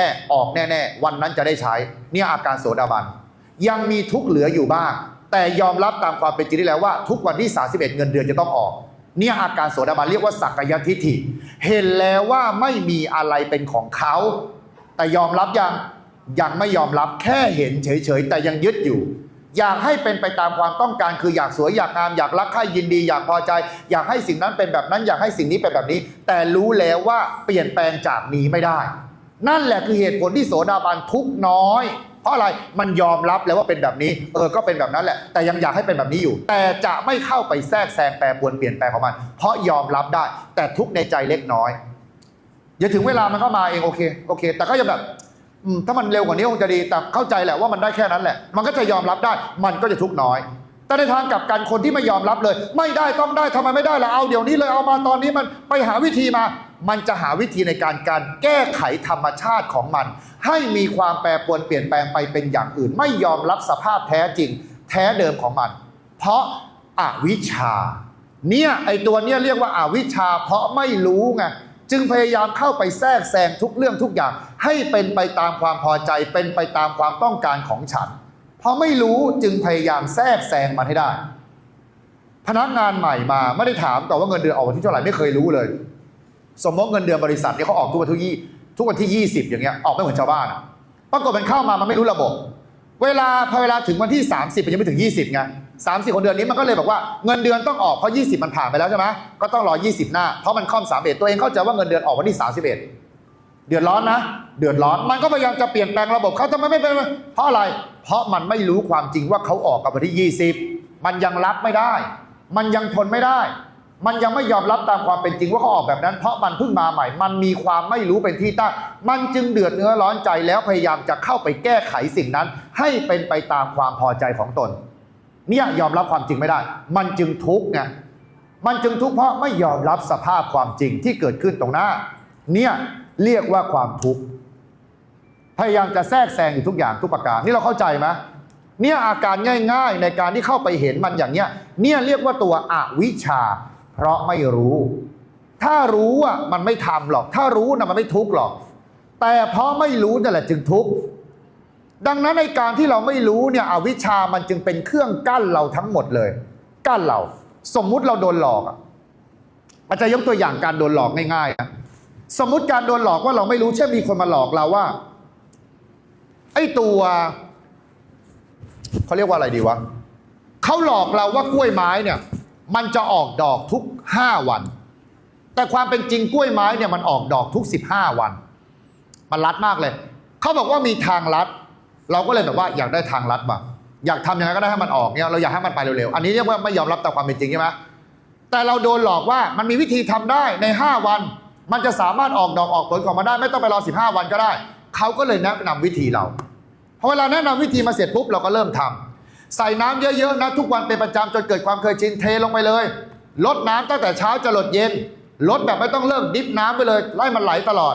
แน่ออกแน่ ๆ วันนั้นจะได้ใช้ เนี่ยอาการโสดาบัน ยังมีทุกเหลืออยู่บ้าง แต่ยอมรับตามความเป็นจริงได้แล้วว่า ทุกวันที่ 31 เงินเดือนจะต้องออก เนี่ยอาการโสดาบันเรียกว่าสักยทิฏฐิ เห็นแล้วว่าไม่มีอะไรเป็นของเขา แต่ยอมรับยังยังไม่ยอมรับแค่เห็นเฉยๆ แต่ยังยึดอยู่ อยากให้เป็นไปตามความต้องการ คืออยากสวยอยากงามอยากรักใครยินดี อยากพอใจ อยากให้สิ่งนั้นเป็นแบบนั้นอยากให้สิ่งนี้เป็นแบบนี้ แต่รู้แล้วว่าเปลี่ยนแปลงจากนี้ไม่ได้ นั่นแหละคือเหตุผลที่โสดาบันทุกน้อย เพราะอะไรมันยอมรับแล้วว่าเป็นแบบนี้ เออก็เป็นแบบนั้นแหละ แต่ยังอยากให้เป็นแบบนี้อยู่ แต่จะไม่เข้าไปแทรกแซงแปรปรวนเปลี่ยนแปลงของมัน เพราะยอมรับได้ แต่ทุกในใจเล็กน้อยเดี๋ยวถึงเวลามันก็มาเองโอเคโอเค แต่ก็ยังแบบถ้ามันเร็วกว่านี้คงจะดีแต่เข้าใจแหละว่ามันได้แค่นั้นแหละ มันก็จะยอมรับได้ มันก็จะทุกน้อย แต่ในทางกลับกันคนที่ไม่ยอมรับเลย ไม่ได้ต้องได้ทำไมไม่ได้ล่ะเอาเดี๋ยวนี้เลยเอามาตอนนี้มันไปหาวิธีมา มันจะหาวิธีในการการแก้ไขธรรมชาติของมัน ให้มีความแปรปรวนเปลี่ยนแปลงไปเป็นอย่างอื่น ไม่ยอมรับสภาพแท้จริง แท้เดิมของมัน เพราะอาวิชชา เนี่ยไอตัวเนี้ยเรียกว่าอาวิชชา เพราะไม่รู้ไงจึงพยายามเข้าไปแทรกแซงทุกเรื่องทุกอย่าง ให้เป็นไปตามความพอใจ เป็นไปตามความต้องการของฉัน เพราะไม่รู้จึงพยายามแทรกแซงมันให้ได้ พนักงานใหม่มาไม่ได้ถามก่อนว่าเงินเดือนออกวันที่เท่าไหร่ไม่เคยรู้เลย สมมติเงินเดือนบริษัทเนี่ยเขาออกทุกวันที่ยี่ทุกวันที่ 20 อย่างเงี้ยออกไม่เหมือนชาวบ้านอะปรากฏมันเข้ามามันไม่รู้ระบบ เวลาพอเวลาถึงวันที่ 30มันยังไม่ถึง 20ไง30ของเดือนนี้มันก็เลยบอกว่าเงินเดือนต้องออกเพราะ20มันผ่านไปแล้วใช่ไหมก็ต้องรอ20หน้าเพราะมันค่อม31ตัวเองเข้าใจว่าเงินเดือนออกวันที่31เดือดร้อนนะ เดือดร้อนมันก็พยายามจะเปลี่ยนแปลงระบบเขาทำไมไม่เป็นเพราะอะไร เพราะมันไม่รู้ความจริงว่าเขาออกกับวันที่20มันยังรับไม่ได้ มันยังทนไม่ได้ มันยังไม่ยอมรับตามความเป็นจริงว่าเขาออกแบบนั้น เพราะมันเพิ่งมาใหม่ มันมีความไม่รู้เป็นที่ตั้ง มันจึงเดือดเนื้อร้อนใจแล้วพยายามจะเข้าไปแก้ไขสิ่งนั้น ให้เป็นไปตามความพอใจของตน เนี่ยยอมรับความจริงไม่ได้ มันจึงทุกข์ไงมันจึงทุกข์เพราะไม่ยอมรับสภาพความจริงที่เกิดขึ้นตรงหน้า เนี่ยเรียกว่าความทุกข์พยายามจะแทรกแซงอยู่ทุกอย่างทุกประการนี่เราเข้าใจไหมเนี่ยอาการง่าย ๆ ในการที่เข้าไปเห็นมันอย่างเนี้ยเนี่ยเรียกว่าตัวอวิชชา เพราะไม่รู้ ถ้ารู้อะมันไม่ทำหรอก ถ้ารู้นะมันไม่ทุกข์หรอก แต่เพราะไม่รู้นั่นแหละจึงทุกข์ดังนั้นในการที่เราไม่รู้เนี่ยอวิชชามันจึงเป็นเครื่องกั้นเราทั้งหมดเลย กั้นเรา สมมุติเราโดนหลอกอะอาจจะยกตัวอย่างการโดนหลอกง่ายๆนะสมมุติการโดนหลอกว่าเราไม่รู้เช่นมีคนมาหลอกเราว่า ไอ้ตัวเขาเรียกว่าอะไรดีวะเขาหลอกเราว่ากล้วยไม้เนี่ย มันจะออกดอกทุกห้าวัน แต่ความเป็นจริงกล้วยไม้เนี่ยมันออกดอกทุกสิบห้าวัน มันลัดมากเลย เขาบอกว่ามีทางลัด เราก็เลยแบบว่าอยากได้ทางลัดบ้างอยากทำยังไงก็ได้ให้มันออกเนี่ยเราอยากให้มันไปเร็วๆ อันนี้เรียกว่าไม่ยอมรับตามความเป็นจริงใช่ไหมแต่เราโดนหลอกว่ามันมีวิธีทำได้ใน 5 วัน มันจะสามารถออกดอกออกผลของมันได้ ไม่ต้องไปรอ 15 วันก็ได้ เขาก็เลยแนะนำวิธีเราพอเวลาแนะนำวิธีมาเสร็จปุ๊บเราก็เริ่มทำ ใส่น้ำเยอะๆนะทุกวันเป็นประจำจนเกิดความเคยชินเทลงไปเลย ลดน้ำตั้งแต่เช้าจะหลดเย็น ลดแบบไม่ต้องเลิกดิฟน้ำไปเลยไล่มันไหลตลอด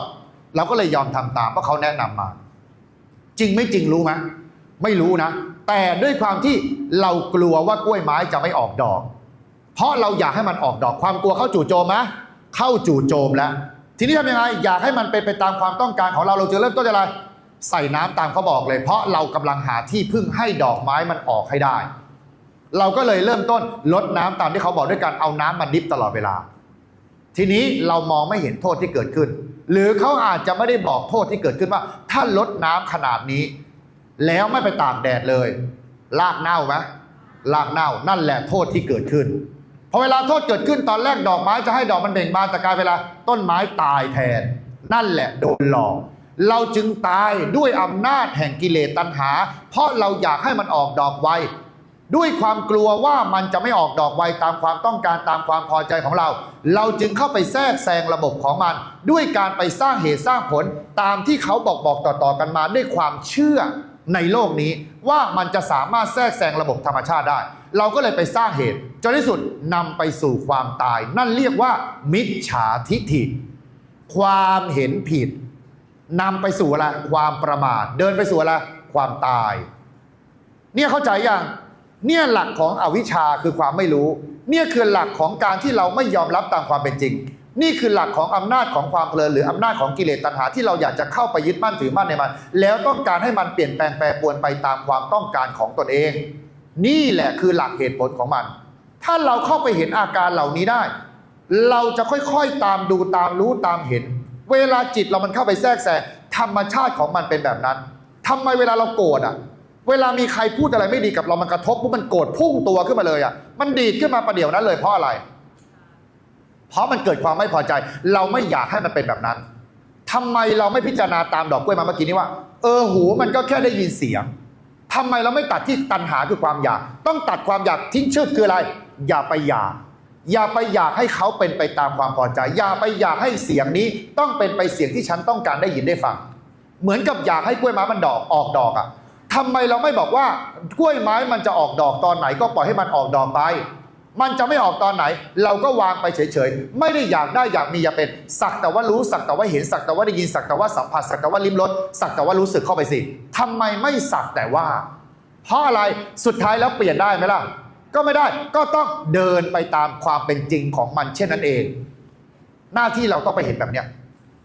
เราก็เลยยอมทำตามเพราะเขาแนะนำมา จริงไม่จริงรู้ไหมไม่รู้นะ แต่ด้วยความที่เรากลัวว่ากล้วยไม้จะไม่ออกดอก เพราะเราอยากให้มันออกดอกความกลัวเข้าจู่โจมไหมเข้าจู่โจมแล้ว ทีนี้ทำยังไงอยากให้มันเป็นไปตามความต้องการของเราเราจะเริ่มต้นอะไร ใส่น้ำตามเขาบอกเลย เพราะเรากำลังหาที่พึ่งให้ดอกไม้มันออกให้ได้ เราก็เลยเริ่มต้นลดน้ำตามที่เขาบอกด้วยการเอาน้ำมาดิฟตลอดเวลา ทีนี้เรามองไม่เห็นโทษที่เกิดขึ้น หรือเขาอาจจะไม่ได้บอกโทษที่เกิดขึ้นว่า ถ้าลดน้ำขนาดนี้ แล้วไม่ไปตากแดดเลย ลากเน่าไหมลากเน่านั่นแหละโทษที่เกิดขึ้นพอเวลาโทษเกิดขึ้นตอนแรกดอกไม้จะให้ดอกมันเบ่งบานแต่กลายเวลาต้นไม้ตายแทน นั่นแหละโดนหลอก เราจึงตายด้วยอำนาจแห่งกิเลสตัณหา เพราะเราอยากให้มันออกดอกไวด้วยความกลัวว่ามันจะไม่ออกดอกไวตามความต้องการตามความพอใจของเรา เราจึงเข้าไปแทรกแซงระบบของมัน ด้วยการไปสร้างเหตุสร้างผลตามที่เขาบอกบอกต่อๆกันมาด้วยความเชื่อในโลกนี้ว่ามันจะสามารถแทรกแซงระบบธรรมชาติได้ เราก็เลยไปสร้างเหตุจนที่สุดนำไปสู่ความตาย นั่นเรียกว่า มิจฉาทิฐิ ความเห็นผิด นำไปสู่อะไรความประมาท เดินไปสู่อะไรความตาย เนี่ยเข้าใจยังเนี่ยหลักของอวิชชาคือความไม่รู้ เนี่ยคือหลักของการที่เราไม่ยอมรับตามความเป็นจริง นี่คือหลักของอำนาจของความเพลินหรืออำนาจของกิเลสตัณหาที่เราอยากจะเข้าไปยึดมั่นถือมั่นในมัน แล้วต้องการให้มันเปลี่ยนแปลงแปรปรวนไปตามความต้องการของตนเอง นี่แหละคือหลักเหตุผลของมัน ถ้าเราเข้าไปเห็นอาการเหล่านี้ได้ เราจะค่อยๆตามดูตามรู้ตามเห็น เวลาจิตเรามันเข้าไปแทรกแซงธรรมชาติของมันเป็นแบบนั้นทำไมเวลาเราโกรธอะ เวลามีใครพูดอะไรไม่ดีกับเรามันกระทบปุ๊บมันโกรธพุ่งตัวขึ้นมาเลยอะ มันดีดขึ้นมาประเดี๋ยวนั้นเลยเพราะอะไร เพราะมันเกิดความไม่พอใจ เราไม่อยากให้มันเป็นแบบนั้นทำไมเราไม่พิจารณาตามดอกกล้วยมาเมื่อกี้นี้ว่า เออหูมันก็แค่ได้ยินเสียงทำไมเราไม่ตัดที่ตัณหาคือความอยาก ต้องตัดความอยากทิ้งชื่อคืออะไร อย่าไปอยาก อย่าไปอยากให้เขาเป็นไปตามความพอใจ อย่าไปอยากให้เสียงนี้ต้องเป็นไปเสียงที่ฉันต้องการได้ยินได้ฟัง เหมือนกับอยากให้กล้วยไม้มันดอกออกดอกอะ่ะทำไมเราไม่บอกว่ากล้วยไม้มันจะออกดอกตอนไหนก็ปล่อยให้มันออกดอกไป มันจะไม่ออกตอนไหน เราก็วางไปเฉยๆ ไม่ได้อยากได้อยากมีอยากเป็น สักแต่ว่ารู้สักแต่ว่าเห็นสักแต่ว่าได้ยินสักแต่ว่าสัมผัสสักแต่ว่าลิ้มรสสักแต่ว่ารู้สึกเข้าไปสิทำไมไม่สักแต่ว่า เพราะอะไรสุดท้ายแล้วเปลี่ยนได้ไหมล่ะ ก็ไม่ได้ก็ต้องเดินไปตามความเป็นจริงของมันเช่นนั้นเอง หน้าที่เราต้องไปเห็นแบบเนี้ย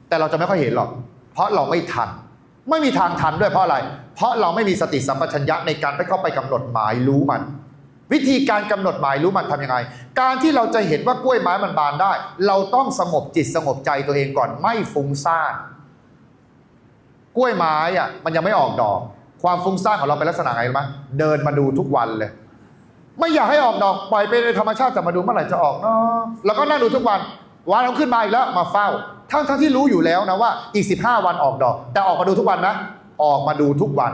แต่เราจะไม่ค่อยเห็นหรอก เพราะเราไม่ทัน ไม่มีทางทันด้วยเพราะอะไร เพราะเราไม่มีสติสัมปชัญญะในการไปเข้าไปกำหนดหมายรู้มัน วิธีการกำหนดหมายรู้มันทำยังไง การที่เราจะเห็นว่ากล้วยไม้มันบานได้ เราต้องสงบจิตสงบใจตัวเองก่อนไม่ฟุ้งซ่านกล้วยไม้อะมันยังไม่ออกดอก ความฟุ้งซ่านของเราเป็นลักษณะไงรู้ไหมเดินมาดูทุกวันเลย ไม่อยากให้ออกดอกปล่อยไปในธรรมชาติแต่มาดูเมื่อไหร่จะออกเนาะแล้วก็นั่งดูทุกวันวันเอาขึ้นมาอีกแล้วมาเฝ้า ทั้งทั้งที่รู้อยู่แล้วนะว่าอีก 15 วันออกดอก แต่ออกมาดูทุกวันนะ ออกมาดูทุกวัน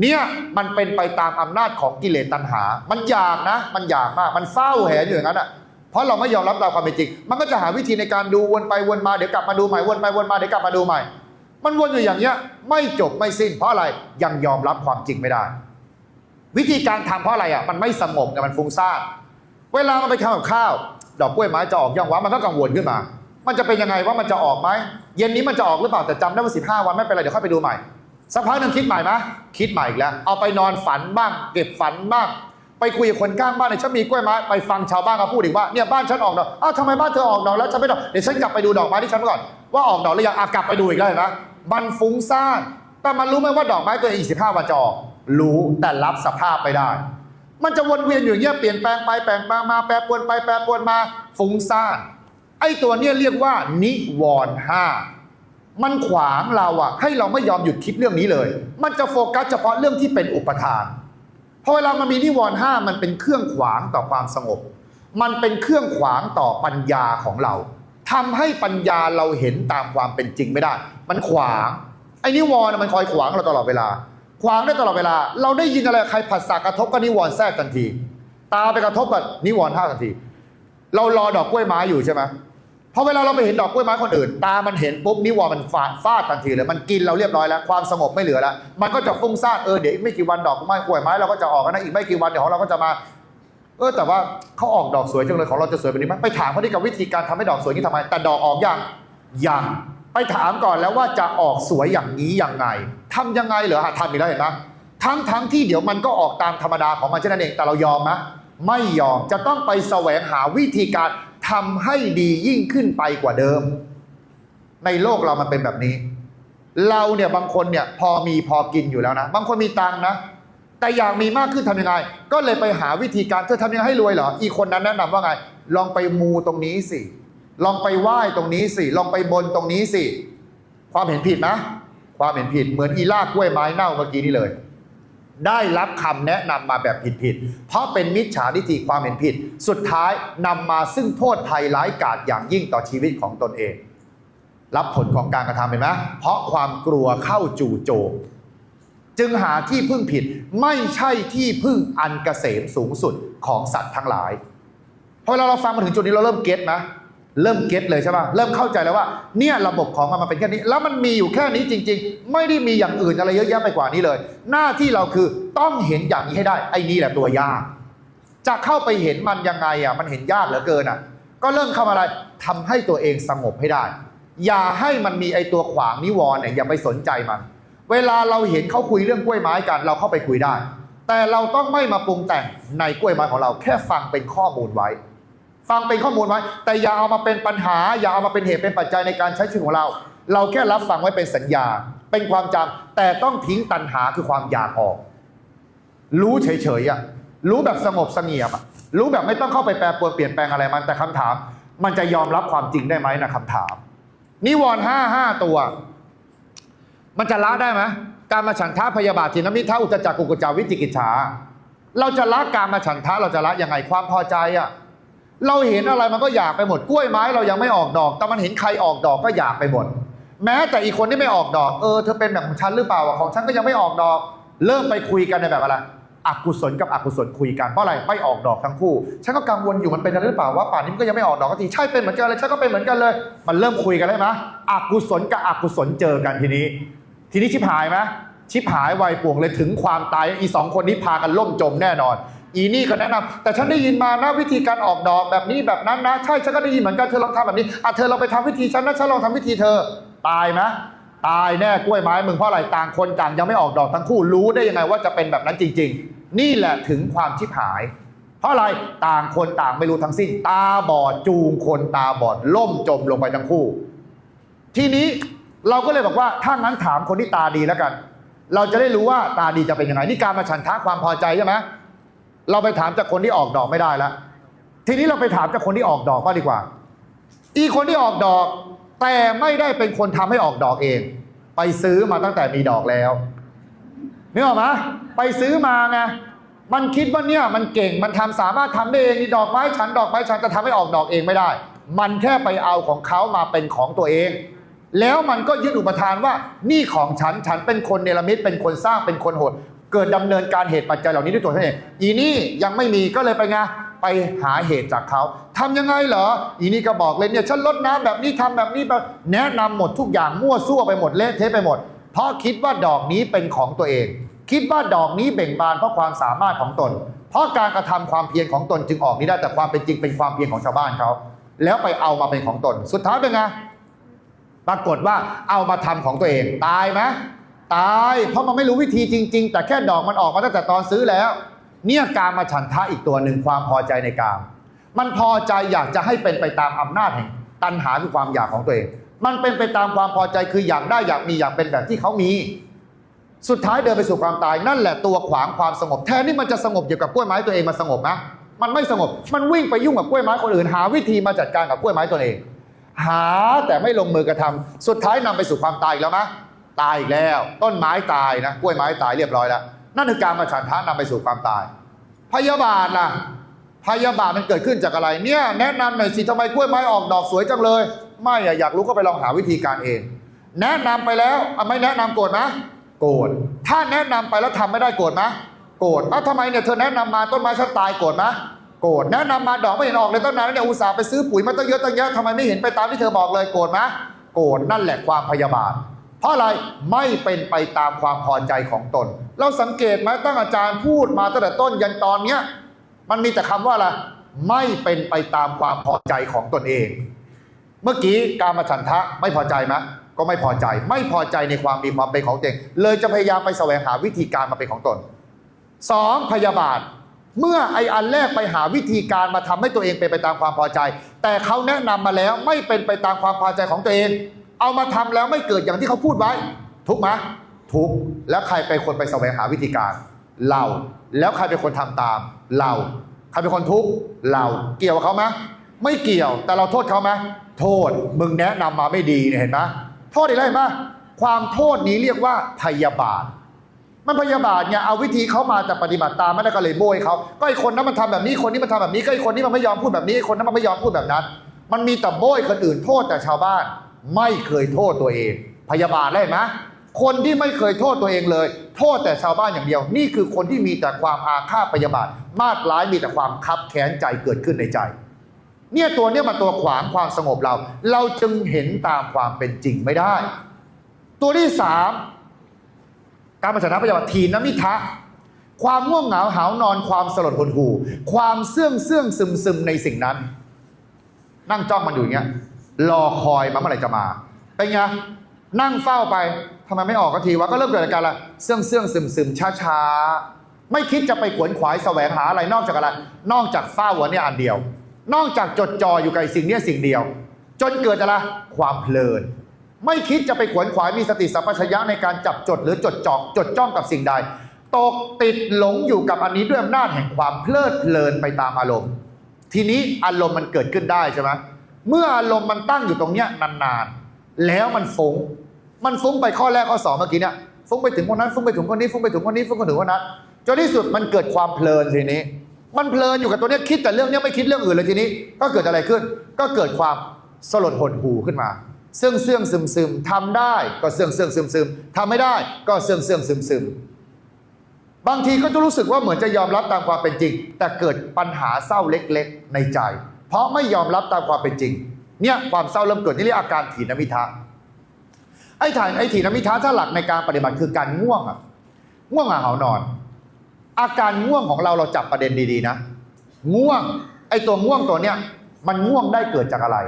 เนี่ยมันเป็นไปตามอำนาจของกิเลสตัณหา มันอยากนะ มันอยากมาก มันเฝ้าแหนอยู่อย่างนั้นอะเพราะเราไม่ยอมรับตามความเป็นจริง มันก็จะหาวิธีในการดูวนไปวนมาเดี๋ยวกลับมาดูใหม่วนไปวนมาเดี๋ยวกลับมาดูใหม่ มันวนอยู่อย่างเงี้ยไม่จบไม่สิ้น เพราะอะไรยังยอมรับความจริงไม่ได้ วิธีการทำเพราะอะไรอะมันไม่สงบไงมันฟุ้งซ่านเวลามันไปทำกับข้าว ดอกกล้วยไม้จะออกยังวะมันก็กังวลขึ้นมา มันจะเป็นยังไงว่ามันจะออกไหมเย็นนี้มันจะออกหรือเปล่าแต่จำได้ว่าสิบห้าวันไม่เป็นไรเดี๋ยวค่อยไปดูใหม่สักพักหนึ่งคิดใหม่ไหมคิดใหม่อีกแล้ว เอาไปนอนฝันบ้าง เก็บฝันบ้าง ไปคุยกับคนข้างบ้านเนี่ยฉันมีกล้วยไม้ไปฟังชาวบ้านเขาพูดอีกว่าเนี่ยบ้านฉันออกดอกอ้าวทำไมบ้านเธอออกดอกแล้วฉันไม่ดอกเดี๋ยวฉันกลับไปดูดอกไม้ที่ฉันก่อนว่าออกดอกหรือยังอะกลับไปดูอีกแล้วเห็นไหมมันฟุ้งซ่านแต่มันรู้ไหมว่าดอกไม้ตัวเองอีกสิบห้าวันจะออก รู้แต่รับสภาพไม่ได้ มันจะวนเวียนอยู่อย่างเงี้ยเปลี่ยนแปลงไปแปลงมามาแปรปวนไปแปรปวนมาฟุ้งซ่านไอ้ตัวเนี้ยเรียกว่า นิวรณ์ห้ามันขวางเราอะให้เราไม่ยอมหยุดคิดเรื่องนี้เลย มันจะโฟกัสเฉพาะเรื่องที่เป็นอุปทานพอเวลามันมีนิวรณ์ห้ามันเป็นเครื่องขวางต่อความสงบ มันเป็นเครื่องขวางต่อปัญญาของเราทำให้ปัญญาเราเห็นตามความเป็นจริงไม่ได้ มันขวางไอ้นิวรณ์มันคอยขวางเราตลอดเวลา ขวางได้ตลอดเวลา เราได้ยินอะไรใครผัสสะกระทบก็นิวรณ์แทรกทันที ตาไปกระทบกับนิวรณ์ห้าทันที เรารอดอกกล้วยไม้อยู่ใช่ไหมพอเวลาเราไปเห็นดอกกล้วยไม้คนอื่น ตามันเห็นปุ๊บนิวรณ์มันฟาดฟาดทันทีเลยมันกินเราเรียบร้อยแล้วความสงบไม่เหลือแล้วมันก็จะฟุ้งซ่านเออเดี๋ยวอีกไม่กี่วันดอกไม้กล้วยไม้เราก็จะออกกันนะอีกไม่กี่วันเดี๋ยวของเราก็จะมา เออแต่ว่าเขาออกดอกสวยจังเลยของเราจะสวยแบบนี้ไหมไปถามเขาที่กับวิธีการทำให้ดอกสวยนี้ทำไมแต่ดอกออกยังยัง ไปถามก่อนแล้วว่าจะออกสวยอย่างนี้ยังไงทำยังไงเหรอหาทำอีกแล้วเห็นไหมทั้งทั้งที่เดี๋ยวมันก็ออกตามธรรมดาของมันเช่นนั้นเองแต่เรายอมไหมไม่ยอมจะต้องไปแสวงหาวิธีการทำให้ดียิ่งขึ้นไปกว่าเดิม ในโลกเรามันเป็นแบบนี้ เราเนี่ยบางคนเนี่ยพอมีพอกินอยู่แล้วนะ บางคนมีตังนะ แต่อยากมีมากขึ้นทำยังไง ก็เลยไปหาวิธีการเธอทำยังไงให้รวยเหรอ อีกคนนั้นแนะนำว่าไง ลองไปมูตรงนี้สิ ลองไปไหว้ตรงนี้สิ ลองไปบนตรงนี้สิ ความเห็นผิดนะ ความเห็นผิดเหมือนอีลากกล้วยไม้เน่าเมื่อกี้นี่เลย ได้รับคำแนะนำมาแบบผิดๆ เพราะเป็นมิจฉาทิฏฐิความเห็นผิด สุดท้ายนำมาซึ่งโทษภัยร้ายกาจอย่างยิ่งต่อชีวิตของตนเอง รับผลของการกระทำเห็นไหมเพราะความกลัวเข้าจู่โจมจึงหาที่พึ่งผิดไม่ใช่ที่พึ่งอันเกษมสูงสุดของสัตว์ทั้งหลายพอเวลาเราฟังมาถึงจุดนี้เราเริ่มเก็ตนะ เริ่มเก็ตเลยใช่ป่ะเริ่มเข้าใจแล้วว่าเนี่ยระบบของมันมันเป็นแค่นี้ แล้วมันมีอยู่แค่นี้จริง ๆ ไม่ได้มีอย่างอื่นอะไรเยอะแยะไปกว่านี้เลย หน้าที่เราคือต้องเห็นอย่างนี้ให้ได้ ไอ้นี่แหละตัวยาก จะเข้าไปเห็นมันยังไงอะมันเห็นยากเหลือเกินอะ ก็เริ่มเข้ามาอะไรทำให้ตัวเองสงบให้ได้ อย่าให้มันมีไอ้ตัวขวางนิวรณ์เนี่ยอย่าไปสนใจมัน เวลาเราเห็นเขาคุยเรื่องกล้วยไม้กัน เราเข้าไปคุยได้ แต่เราต้องไม่มาปรุงแต่งในกล้วยไม้ของเราแค่ฟังเป็นข้อมูลไว้ ฟังเป็นข้อมูลไว้ แต่อย่าเอามาเป็นปัญหา อย่าเอามาเป็นเหตุเป็นปัจจัยในการใช้ชีวิตของเรา เราแค่รับฟังไว้เป็นสัญญา เป็นความจำแต่ต้องทิ้งตัณหาคือความอยากออก รู้เฉยๆอะรู้แบบสงบเสงี่ยมอะรู้แบบไม่ต้องเข้าไปแปรปรวนเปลี่ยนแปลงอะไรมันแต่คำถาม มันจะยอมรับความจริงได้ไหมนะคำถาม นิวรณ์ห้าห้าตัว มันจะละได้ไหมการมาฉันทะพยาบาทจินมิทะอุตจักกุกุจาวิจิกิจฉาเราจะละการมาฉันทะเราจะละยังไงความพอใจอะ เราเห็นอะไรมันก็อยากไปหมดกล้วยไม้เรายังไม่ออกดอก แต่มันเห็นใครออกดอกก็อยากไปหมดแม้แต่อีกคนที่ไม่ออกดอกเออเธอเป็นแบบของฉันหรือเปล่าของฉันก็ยังไม่ออกดอก เริ่มไปคุยกันในแบบอะไรอกุศลกับอกุศลคุยกันเพราะอะไรไม่ออกดอกทั้งคู่ ฉันก็กังวลอยู่มันเป็นอะไรหรือเปล่าว่าป่านนี้มันก็ยังไม่ออกดอกสักทีใช่เป็นเหมือนกันเลยฉันก็เป็นเหมือนกันเลย มันเริ่มคุยกันได้ไหมอกุศลกับอกุศลเจอกันทีนี้ ทีนี้ชิบหายไหมชิบหายวัยป่วงเลยถึงความตายอีสองคนนี้พากันล่มจมแน่นอน อีนี่ก็แนะนำแต่ฉันได้ยินมานะวิธีการออกดอกแบบนี้แบบนั้นนะใช่ฉันก็ได้ยินเหมือนกันเธอลองทำแบบนี้อะเธอลองไปทำวิธีฉันนะฉันลองทำวิธีเธอตายไหมตายแน่กล้วยไม้มึงเพราะอะไรต่างคนต่างยังไม่ออกดอกทั้งคู่รู้ได้ยังไงว่าจะเป็นแบบนั้นจริง ๆ นี่แหละถึงความชิบหาย เพราะอะไรต่างคนต่างไม่รู้ทั้งสิ้น ตาบอดจูงคนตาบอดล่มจมลงไปทั้งคู่ ทีนี้เราก็เลยบอกว่าถ้างั้นถามคนที่ตาดีแล้วกัน เราจะได้รู้ว่าตาดีจะเป็นยังไงนี่การมาฉันทะความพอใจใช่ไหม เราไปถามจากคนที่ออกดอกไม่ได้แล้วทีนี้เราไปถามจากคนที่ออกดอกบ้างดีกว่า อีคนที่ออกดอก แต่ไม่ได้เป็นคนทำให้ออกดอกเอง ไปซื้อมาตั้งแต่มีดอกแล้วนึกออกไหมไปซื้อมาไงมันคิดว่าเนี่ยมันเก่งมันทำสามารถทำได้เองนี่ดอกไม้ฉันดอกไม้ฉันจะทำให้ออกดอกเองไม่ได้ มันแค่ไปเอาของเขามาเป็นของตัวเอง แล้วมันก็ยึดอุปทานว่านี่ของฉันฉันเป็นคนเนรมิตเป็นคนสร้างเป็นคนโหด เกิดดำเนินการเหตุปัจจัยเหล่านี้ด้วยตัวท่านเอง อีนี่ยังไม่มีก็เลยไปไงไปหาเหตุจากเขาทำยังไงเหรอ อีนี่ก็บอกเลยเนี่ยฉันลดน้ำแบบนี้ทำแบบนี้แบบแนะนำหมดทุกอย่างมั่วซั่วไปหมดเละเทะไปหมด เพราะคิดว่าดอกนี้เป็นของตัวเอง คิดว่าดอกนี้เบ่งบานเพราะความสามารถของตน เพราะการกระทำความเพียรของตนจึงออกนี้ได้แต่ความเป็นจริงเป็นความเพียรของชาวบ้านเขาแล้วไปเอามาเป็นของตน สุดท้ายเป็นไงปรากฏว่าเอามาทำของตัวเองตายไหม ตายเพราะมันไม่รู้วิธีจริง ๆ แต่แค่ดอกมันออกมาตั้งแต่ตอนซื้อแล้ว เนี่ยการมาฉันทะอีกตัวหนึ่งความพอใจในกาม มันพอใจอยากจะให้เป็นไปตามอำนาจแห่ง ตัณหาคือความอยากของตัวเอง มันเป็นไปตามความพอใจคืออยากได้อยากมีอยากเป็นแบบที่เขามี สุดท้ายเดินไปสู่ความตายนั่นแหละตัวขวางความสงบ แทนที่มันจะสงบอยู่กับกล้วยไม้ตัวเองมันสงบนะมันไม่สงบ มันวิ่งไปยุ่งกับกล้วยไม้คนอื่น หาวิธีมาจัดการกับกล้วยไม้ตัวเอง หาแต่ไม่ลงมือกระทำสุดท้ายนำไปสู่ความตายอีกแล้วมะ ตายอีกแล้ว ต้นไม้ตายนะกล้วยไม้ตายเรียบร้อยแล้ว นั่นคือการมาฉันทะนำไปสู่ความตาย พยาบาทล่ะพยาบาทมันเกิดขึ้นจากอะไร เนี่ยแนะนำหน่อยสิทำไมกล้วยไม้ออกดอกสวยจังเลย ไม่อยากรู้ก็ไปลองหาวิธีการเอง แนะนำไปแล้วไม่แนะนำโกรธไหมโกรธถ้าแนะนำไปแล้วทำไม่ได้โกรธไหมโกรธเอ้าทำไมเนี่ยเธอแนะนำมาต้นไม้ฉันตายโกรธไหมโกรธแนะนำมาดอกไม่เห็นออกเลยต้นนานแล้วเนี่ยอุตส่าห์ไปซื้อปุ๋ยมาตั้งเยอะตั้งแยะทำไมไม่เห็นไปตามที่เธอบอกเลยโกรธไหมโกรธนั่นแหละความพยาบาท เพราะอะไรไม่เป็นไปตามความพอใจของตน เราสังเกตไหมตั้งอาจารย์พูดมาตั้งแต่ต้นยันตอนเนี้ยมันมีแต่คำว่าอะไรไม่เป็นไปตามความพอใจของตนเอง เมื่อกี้การมาฉันทะไม่พอใจไหมก็ไม่พอใจไม่พอใจในความมีความเป็นของตนเองเลยจะพยายามไปแสวงหาวิธีการมาเป็นของตนสองพยาบาท เมื่อไออันแรกไปหาวิธีการมาทำให้ตัวเองเป็นไปตามความพอใจ แต่เขาแนะนำมาแล้วไม่เป็นไปตามความพอใจของตัวเอง เอามาทำแล้วไม่เกิดอย่างที่เขาพูดไว้ ทุกไหมทุกแล้วใครเป็นคนไปแสวงหาวิธีการ เรา แล้วใครเป็นคนทำตาม เรา ใครเป็นคนทุกเราเกี่ยวกับเขาไหมไม่เกี่ยวแต่เราโทษเขาไหมโทษมึงแนะนำมาไม่ดีเนี่ยเห็นไหมโทษอีกแล้วเห็นไหมความโทษนี้เรียกว่าพยาบาท มันพยาบาทเนี่ยเอาวิธีเขามาแต่ปฏิบัติตามไม่ได้ก็เลยโบยเขาก็ไอคนนั้นมันทำแบบนี้คนนี้มันทำแบบนี้ก็ไอคนนี้มันไม่ยอมพูดแบบนี้ไอคนนั้นมันไม่ยอมพูดแบบนั้น มันมีแต่โบยคนอื่นโทษแต่ชาวบ้าน ไม่เคยโทษตัวเอง พยาบาทได้ไหมคนที่ไม่เคยโทษตัวเองเลย โทษแต่ชาวบ้านอย่างเดียว นี่คือคนที่มีแต่ความอาฆาตพยาบาท มาดร้ายมีแต่ความคับแค้นใจเกิดขึ้นในใจ เนี่ยตัวเนี้ยมันตัวขวางความสงบเรา เราจึงเห็นตามความเป็นจริงไม่ได้ ตัวที่สามการมาชนะพยาบาททีนมิทะความง่วงเหงาหาวนอนความสลดหดหู่ความเสื่องเสื่องซึมซึมในสิ่งนั้น นั่งจ้องมันอยู่อย่างเงี้ย รอคอยมันเมื่อไหร่จะมา เป็นไง นั่งเฝ้าไปทำไมไม่ออกก็ทีวะ ก็เริ่มเกิดอาการละเสื่องเสื่องซึมซึมช้าช้าไม่คิดจะไปขวนขวายแสวงหาอะไรนอกจากอะไร นอกจากเฝ้าวันนี้อันเดียว นอกจากจดจ่ออยู่กับสิ่งเนี้ยสิ่งเดียว จนเกิดอะไร ความเพลิน ไม่คิดจะไปขวนขวายมีสติสัมปชัญญะในการจับจดหรือจดจ่อจดจ้องกับสิ่งใด ตกติดหลงอยู่กับอันนี้ด้วยอำนาจแห่งความเพลิดเพลินไปตามอารมณ์ ทีนี้อารมณ์มันเกิดขึ้นได้ใช่ไหม เมื่ออารมณ์มันตั้งอยู่ตรงเนี้ยนานๆ แล้วมันฟุ้ง มันฟุ้งไปข้อแรกข้อสองเมื่อกี้เนี่ยฟุ้งไปถึงคนนั้นฟุ้งไปถึงคนนี้ฟุ้งไปถึงคนนี้ฟุ้งไปถึงคนนั้นจนที่สุดมันเกิดความเพลินทีนี้ มันเพลินอยู่กับตัวเนี้ยคิดแต่เรื่องเนี้ยไม่คิดเรื่องอื่นเลยทีนี้ ก็เกิดอะไรขึ้น ก็เกิดความสลดหดหูขึ้นมาเสื่องเสื่องซึมซึมทำได้ก็เสื่องเสื่องซึมซึมทำไม่ได้ก็เสื่องเสื่องซึมซึมบางทีก็จะรู้สึกว่าเหมือนจะยอมรับตามความเป็นจริง แต่เกิดปัญหาเศร้าเล็กๆในใจ เพราะไม่ยอมรับตามความเป็นจริง เนี่ยความเศร้าเริ่มเกิดนี่เรียกอาการถีนมิทะไอ้ถ่ายไอ้ถีนมิทะถ้าหลักในการปฏิบัติคือการง่วงอะง่วงอะเหานอน อาการง่วงของเราเราจับประเด็นดีๆนะง่วง ไอ้ตัวง่วงตัวเนี้ยมันง่วงได้เกิดจากอะไร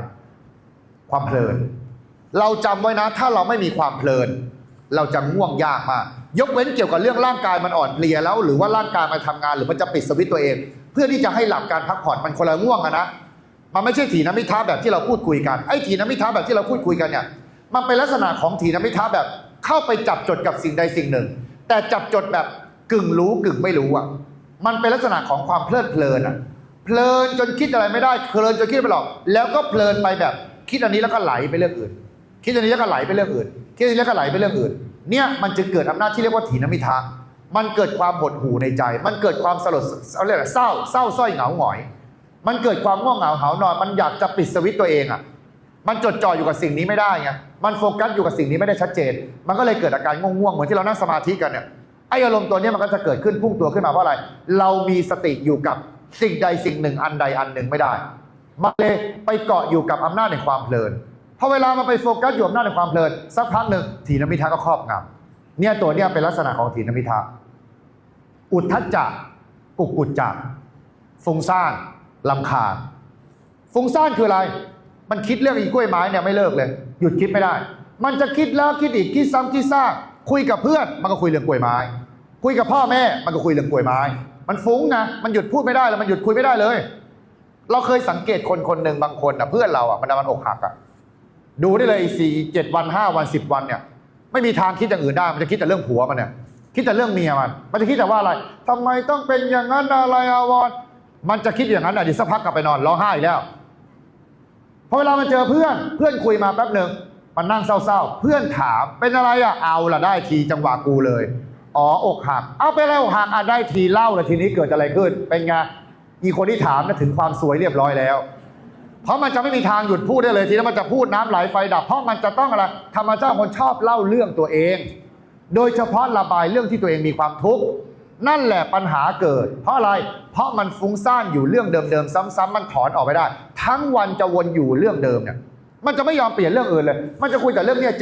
ความเพลิน เราจำไว้นะ ถ้าเราไม่มีความเพลิน เราจะง่วงยากมาก ยกเว้นเกี่ยวกับเรื่องร่างกายมันอ่อนเพลียแล้ว หรือว่าร่างกายมันทำงานหรือมันจะปิดสวิตตัวเอง เพื่อที่จะให้หลับการพักผ่อนมันคนละง่วงอะนะ มันไม่ใช่ถีนมิทะแบบที่เราพูดคุยกันไอ้ถีนมิทะแบบที่เราพูดคุยกันเนี่ยมันเป็นลักษณะของถีนมิทะแบบเข้าไปจับจดกับสิ่งใดสิ่งหนึ่ง แต่จับจดแบบกึ่งรู้กึ่งไม่รู้อะมันเป็นลักษณะของความเพลิดเพลินอะเพลินจนคิดอะไรไม่ได้เพลินจนคิดไม่หรอก แล้วก็เพลินไปแบบคิดอันนี้แล้วก็ไหลไปเรื่องอื่น คิดอันนี้แล้วก็ไหลไปเรื่องอื่น คิดอันนี้แล้วก็ไหลไปเรื่องอื่น เนี่ยมันจึงเกิดอำนาจที่เรียกว่าถีนมิทะมันเกิดความหดหู่ในใจ มันเกิดความสลดเอาเรียกอะไรเศร้าเศร้าส้อยเหงาหงอย มันเกิดความง่วงเหงาเหานอน มันอยากจะปิดสวิตตัวเองอะ มันจดจ่ออยู่กับสิ่งนี้ไม่ได้ไง มันโฟกัสอยู่กับสิ่งนี้ไม่ได้ชัดเจน มันก็เลยเกิดอาการง่วงๆ เหมือนที่เรานั่งสมาธิกันเนี่ย ไออารมณ์ตัวนี้มันก็จะเกิดขึ้นพุ่งตัวขึ้นมาเพราะอะไร เรามีสติอยู่กับสิ่งใดสิ่งหนึ่งอันใดอันหนึ่งไม่ได้ มันเลยไปเกาะอยู่กับอำนาจในความเพลินพอเวลามันไปโฟกัสอยู่อำนาจในความเพลินสักพักหนึ่งถีนมิทะก็ครอบงำเนี่ยตัวเนี้ยเป็นลักษณะของถีนมิทะอุทธัจจะกุกกุจจะฟุ้งซ่าน ลำคาญฟุ้งซ่านคืออะไร มันคิดเรื่องอีกล้วยไม้เนี่ยไม่เลิกเลย หยุดคิดไม่ได้ มันจะคิดแล้วคิดอีกคิดซ้ำคิดซากคุยกับเพื่อน มันก็คุยเรื่องกล้วยไม้ คุยกับพ่อแม่ มันก็คุยเรื่องกล้วยไม้ มันฟุ้งนะมันหยุดพูดไม่ได้แล้วมันหยุดคุยไม่ได้เลย เราเคยสังเกตคนคนหนึ่งบางคนอะเพื่อนเราอะมันมันอกหักอะดูได้เลยสี่เจ็ดวันห้าวันสิบวันเนี่ยไม่มีทางคิดอย่างอื่นได้ มันจะคิดแต่เรื่องผัวมันเนี่ย คิดแต่เรื่องเมียมัน มันจะคิดแต่ว่าอะไรทำไมต้องเป็นอย่างนั้นอะไรอาวร มันจะคิดอย่างนั้นอะเดี๋ยวสักพักกลับไปนอนร้องไห้อีกแล้วพอเวลามันเจอเพื่อนเพื่อนคุยมาแป๊บหนึ่งมันนั่งเศร้าๆ เพื่อนถามเป็นอะไรอะเอาละได้ทีจังหวะกูเลย อ๋ออกหัก เอาไปแล้วอกหักอะได้ทีเล่าลยทีนี้เกิดอะไรขึ้น เป็นไงอีคนที่ถามน่ะถึงความสวยเรียบร้อยแล้ว เพราะมันจะไม่มีทางหยุดพูดได้เลยทีนั้มันจะพูดน้ำไหลไฟดับ เพราะมันจะต้องอะไรธรรมชาติคนชอบเล่าเรื่องตัวเอง โดยเฉพาะระบายเรื่องที่ตัวเองมีความทุกข์ นั่นแหละปัญหาเกิด เพราะอะไร เพราะมันฟุ้งซ่านอยู่เรื่องเดิมๆซ้ำๆมันถอนออกไม่ได้ ทั้งวันจะวนอยู่เรื่องเดิมเนี่ยมันจะไม่ยอมเปลี่ยนเรื่องอื่นเลย มันจะคุยแต่เรื่องเนี้ย